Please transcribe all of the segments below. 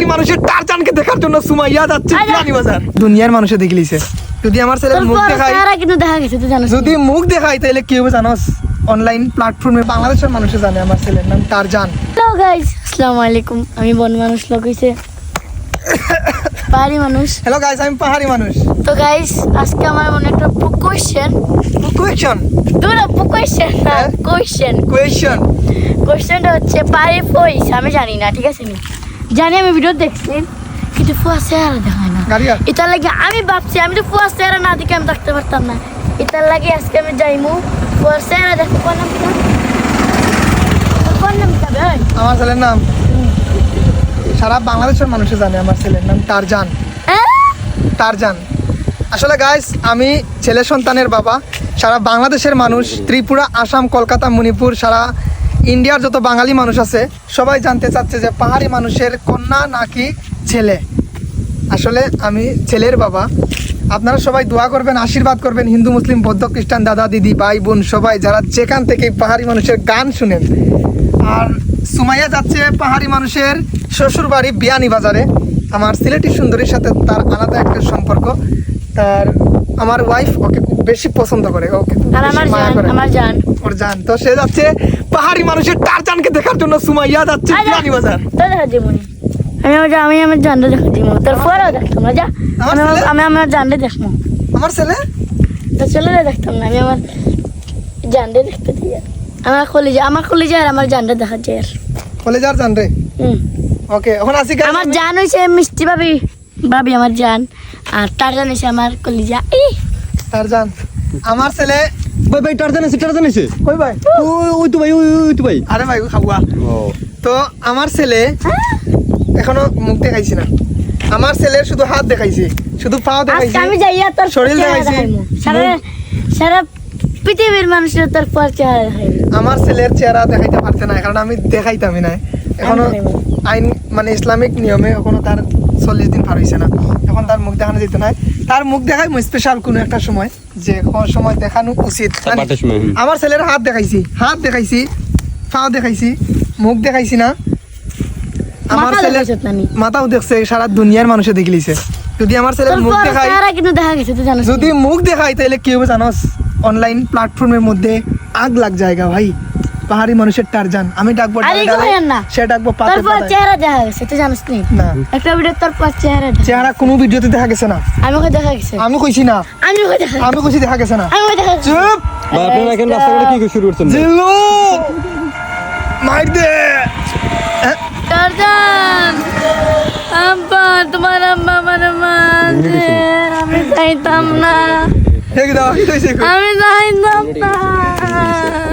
পাহাড়ি মানুষের টারজানকে দেখার জন্য সুমাইয়া যাচ্ছে বিয়ানি বাজার দুনিয়ার মানুষে দেখলিছে। যদি আমার ছেলে মুখ বড় দেখাই চেহারা কিন্তু দেখা গেছে তুই জানিস। যদি মুখ দেখাই তাহলে কি হবে জানোস? অনলাইন প্ল্যাটফর্মে বাংলাদেশের মানুষে জানে আমার ছেলের নাম টারজান। হ্যালো গাইস আসসালামু আলাইকুম। আমি বন মানুষ লোক হইছে। পাহাড়ি মানুষ। হ্যালো গাইস আমি পাহাড়ি মানুষ। তো গাইস আজকে আমার মনে একটা কোয়েশ্চেন কোয়েশন দুটো কোয়েশ্চেন না হ্যাঁ? কোয়েশ্চেন কোয়েশন কোয়েশ্চেনটা হচ্ছে পাহাড়ি ফইস আমি জানি না ঠিক আছে নি? জানি আমি ভিডিও দেখছি কিন্তু ফুয়া চেহারা দেখায় না। এটার লাগে আমি ভাবছি আমি তো ফুয়া চেহারা না দেখে আমি দেখতে পারতাম না। এটার লাগে আজকে আমি যাইমু। ফুয়ার চেহারা দেখতে কোন? নাম কিনা কোন নাম কিনা আমার ছেলের নাম। সারা বাংলাদেশের মানুষে জানে আমার ছেলের নাম টারজান হ্যাঁ টারজান আসলে গাইস আমি ছেলে সন্তানের বাবা। সারা বাংলাদেশের মানুষ ত্রিপুরা আসাম কলকাতা মণিপুর সারা ইন্ডিয়ার যত বাঙালি মানুষ আছে সবাই জানতে চাচ্ছে যে পাহাড়ি মানুষের কন্যা নাকি ছেলে। আসলে আমি ছেলের বাবা। আপনারা সবাই দোয়া করবেন আশীর্বাদ করবেন হিন্দু মুসলিম বৌদ্ধ খ্রিস্টান দাদা দিদি ভাই বোন সবাই যারা যেখান থেকে পাহাড়ি মানুষের গান শুনেন। আর সুমাইয়া যাচ্ছে পাহাড়ি মানুষের শ্বশুর বাড়ি বিয়ানি বাজারে। আমার সিলেটি সুন্দরীর সাথে তার আলাদা একটা সম্পর্ক। তার আমার ওয়াইফ ওকে খুব বেশি পছন্দ করে ওকে আমার জান। ওর জান। তো সে যাচ্ছে পাহাড়ি মানুষের টারজানকে দেখার জন্য সুমাইয়া যাচ্ছে বিয়ানি বাজার। আমি আমার আমি আমার জানটা দেখা দিমু তোর দেখতাম না যা। আমি আমার- জানটা দেখব। আমার ছেলে? তোর ছেলেরা দেখতাম না আমি আমার জানটা দেখতে দিই। আমার কলিজা আমার কলিজা আর আমার জানটা দেখা যায় আর। কলেজার জান রে। ওকে এখন আসি আমার জান হয়েছে মিষ্টি ভাবি। ভাবি আমার জান। আর তার জান হয়েছে আমার কলিজা। ই টারজান আমার ছেলে ভাই ভাই টারজান আছে টারজান আছে। কই ভাই? ওই ওই তো ভাই ওই তো ভাই। আরে ভাই খাবুয়া। ও। তো আমার ছেলে এখনও মুখ দেখাইছি না। আমার ছেলের শুধু হাত দেখাইছি শুধু দেখাইছি আমি যাইয়া তোর শরীর দেখাইছি। সারা সারা পৃথিবীর মানুষের তোর পর চেহারা দেখাইমু। আমার ছেলের চেহারা দেখাইতে পারছে না কারণ আমি দেখাইতামই না। এখনও আইন মানে ইসলামিক নিয়মে এখনও তার চল্লিশ দিন পার হয়েছে না। এখন তার মুখ দেখানো যেত না। তার মুখ দেখাই স্পেশাল কোনো একটা সময়। যে কোন সময় দেখানো উচিত। মানে। আমার ছেলের হাত দেখাইছি হাত দেখাইছি পা দেখাইছি মুখ দেখাইছি না। আমার ছেলে। মাথাও দেখছে সারা দুনিয়ার মানুষে দেখলিছে যদি আমার ছেলের মুখ দেখায় দেখাই কিন্তু দেখা গেছে যদি মুখ দেখাই তাহলে কি হবে জানোস? অনলাইন প্ল্যাটফর্মের মধ্যে আগ লাগ জায়গা ভাই। পাহাড়ি মানুষের টারজান। আমি ডাকবো। সে ডাকবো চেহারা দেখা গেছে তুই জানিস নি? না। একটা ভিডিও তোর পর চেহারা চেহারা কোনো ভিডিওতে দেখা গেছে না। আমি ওকে দেখা গেছে। আমি কইছি না। আমি ওকে দেখা আমি কইছি দেখা গেছে না। আমি ওকে দেখা চুপ! আপনারা এখন রাস্তাঘাটে কি করে শুরু করছেন? জিল্লু! মাইর দে! টারজান! আব্বা তোমার আমার মাঝে। আমি চাইতাম না। কি আমি চাইতাম না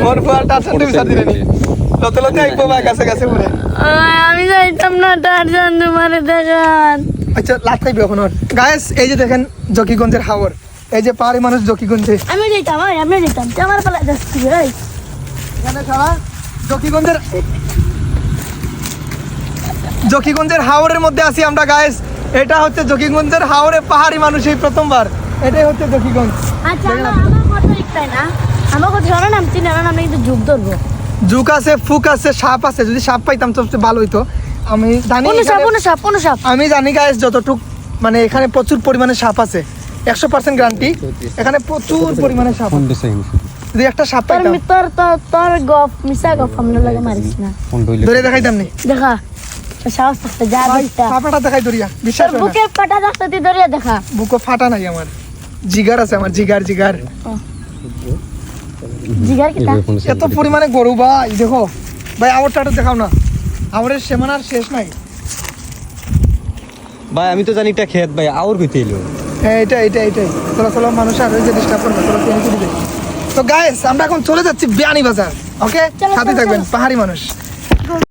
মোর ফুয়ার টারজান তুমি সাথে দিলেনি লতে লতে আইবো বা কাছে কাছে পড়ে আমি চাইতাম না তোমার দেখান। আচ্ছা লাত খাইবে এখন ওর। গায়েস এই যে দেখেন জকিগঞ্জের হাওর। এই যে পাহাড়ি মানুষ জকিগঞ্জে। আমি যাইতাম আমি যাইতাম তুই আমার পালা যাচ্ছি এই এখানে সারা জকিগঞ্জের জকিগঞ্জের হাওরের মধ্যে আছি আমরা গায়েস এটা হচ্ছে জকিগঞ্জের হাওরে পাহাড়ি মানুষ এই প্রথমবার। এটাই হচ্ছে জকিগঞ্জ। আচ্ছা আমার আমার কথা একটাই না? আমার কথা শোনো না আমি চিনি না আমি কিন্তু যুগ ধরবো। জুক আছে ফুক আছে সাপ আছে যদি সাপ পাইতাম সবচেয়ে ভালো হইতো। আমি জানি কোনো সাপ সাপ সাপ। আমি জানি গায়েস যতটুক মানে এখানে প্রচুর পরিমাণে সাপ আছে। একশো পার্সেন্ট গ্যারান্টি এখানে প্রচুর পরিমাণে সাপ। যদি একটা সাপ পাইতাম তোর তোর তোর গপ মিশা গপ লাগে মারিস না। ধরে দেখাইতাম নি। দেখা। সাহস থাকতে যা ভাই দিকটা দেখাই ধরিয়া বিশ্বাস পাটা থাকতে তুই ধরিয়া দেখা। বুকো ফাটা নাই আমার। জিগার আছে আমার জিগার জিগার জিগার কিটা। এত পরিমাণে গরু ভাই দেখো। ভাই আওয়ারটা দেখাও না। আওয়ারের সীমানার শেষ নাই। ভাই আমি তো জানি এটা খেত ভাই আউর কইতে এলো হ্যাঁ এটা এটা এটাই চলো চলো মানুষ আর যে ডিস্টার্ব করবে চলো তুমি তো গাইস আমরা এখন চলে যাচ্ছি বিয়ানি বাজার ওকে সাথে থাকবেন পাহাড়ি মানুষ।